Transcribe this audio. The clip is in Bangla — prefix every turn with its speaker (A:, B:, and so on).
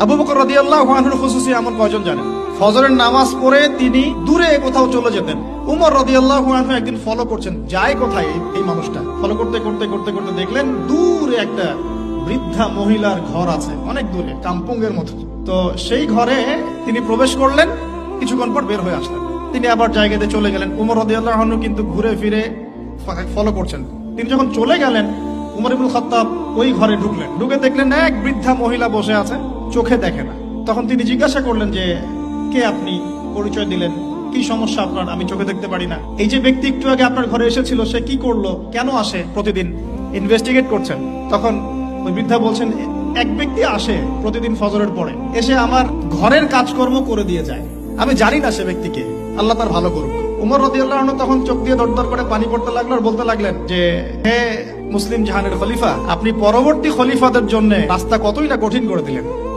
A: আবু বকর রাদিয়াল্লাহু আনহুর খুসুসি আমল কয়জন জানেন? ফজরের নামাজ পড়ে তিনি দূরে কোথাও চলে যেতেন। উমর রাদিয়াল্লাহু আনহু একদিন ফলো করছেন, যায় কোথায় এই- মানুষটা? ফলো করতে করতে করতে করতে দেখলেন দূরে একটা বৃদ্ধা মহিলার ঘর আছে, অনেক দূরে, কাম্পুঙ্গের মতো। তো সেই ঘরে তিনি প্রবেশ করলেন, কিছুক্ষণ পর বের হয়ে আসলেন। তিনি আবার জায়গাতে চলে গেলেন। উমর রাদিয়াল্লাহু আনহু কিন্তু ঘুরে ফিরে ফলো করছেন। তিনি যখন চলে গেলেন, উমর ইবুল খত্তাব ওই ঘরে ঢুকলেন। ঢুকে দেখলেন এক বৃদ্ধা মহিলা বসে আছে। চোখে দেখে না। তখন তিনি জিজ্ঞাসা করলেন যে, কে আপনি? পরিচয় দিলেন। কি সমস্যা আপনার? আমি চোখে দেখতে পারি না। এই যে ব্যক্তি একটু আগে আপনার ঘরে এসেছিল, সে কি করল? কেন আসে প্রতিদিন? ইনভেস্টিগেট করছেন। তখন ওই বৃদ্ধা বলছেন, এক ব্যক্তি আসে প্রতিদিন ফজরের পরে। এসে আমার ঘরের কাজকর্ম করে দিয়ে যায়। আমি জানি না সে ব্যক্তিকে। আল্লাহ তার ভালো করুক। উমর রদিয়াল্লাহ তখন চোখ দিয়ে দর দর করে পানি পড়তে লাগল আর বলতে লাগলেন যে, হে মুসলিম জাহানের খলিফা, আপনি পরবর্তী খলিফাদের জন্য রাস্তা কতই না কঠিন করে দিলেন?